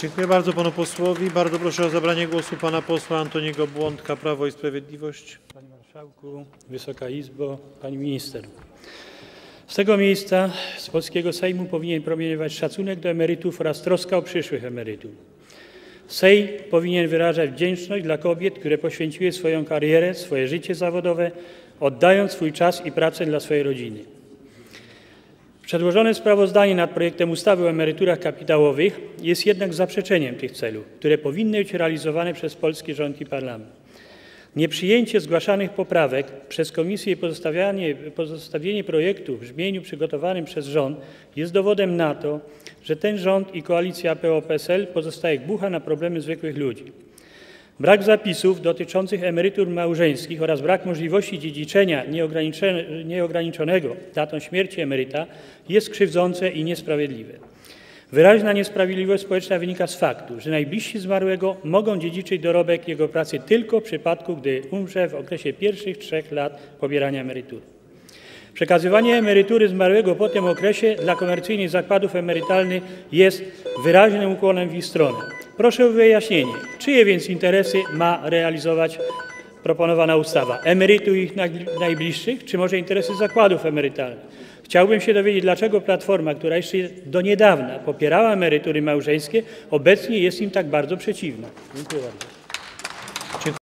Dziękuję bardzo panu posłowi. Bardzo proszę o zabranie głosu pana posła Antoniego Błądka, Prawo i Sprawiedliwość. Panie Marszałku, Wysoka Izbo, Pani Minister. Z tego miejsca, z polskiego Sejmu powinien promieniować szacunek do emerytów oraz troska o przyszłych emerytów. Sejm powinien wyrażać wdzięczność dla kobiet, które poświęciły swoją karierę, swoje życie zawodowe, oddając swój czas i pracę dla swojej rodziny. Przedłożone sprawozdanie nad projektem ustawy o emeryturach kapitałowych jest jednak zaprzeczeniem tych celów, które powinny być realizowane przez polski rząd i parlament. Nieprzyjęcie zgłaszanych poprawek przez komisję i pozostawienie projektu w brzmieniu przygotowanym przez rząd jest dowodem na to, że ten rząd i koalicja PO-PSL pozostaje głucha na problemy zwykłych ludzi. Brak zapisów dotyczących emerytur małżeńskich oraz brak możliwości dziedziczenia nieograniczone- nieograniczonego datą śmierci emeryta jest krzywdzące i niesprawiedliwe. Wyraźna niesprawiedliwość społeczna wynika z faktu, że najbliżsi zmarłego mogą dziedziczyć dorobek jego pracy tylko w przypadku, gdy umrze w okresie pierwszych trzech lat pobierania emerytury. Przekazywanie emerytury zmarłego po tym okresie dla komercyjnych zakładów emerytalnych jest wyraźnym ukłonem w ich stronę. Proszę o wyjaśnienie, czyje więc interesy ma realizować proponowana ustawa? Emerytów ich naj- najbliższych, czy może interesy zakładów emerytalnych? Chciałbym się dowiedzieć, dlaczego Platforma, która jeszcze do niedawna popierała emerytury małżeńskie, obecnie jest im tak bardzo przeciwna. Dziękuję bardzo.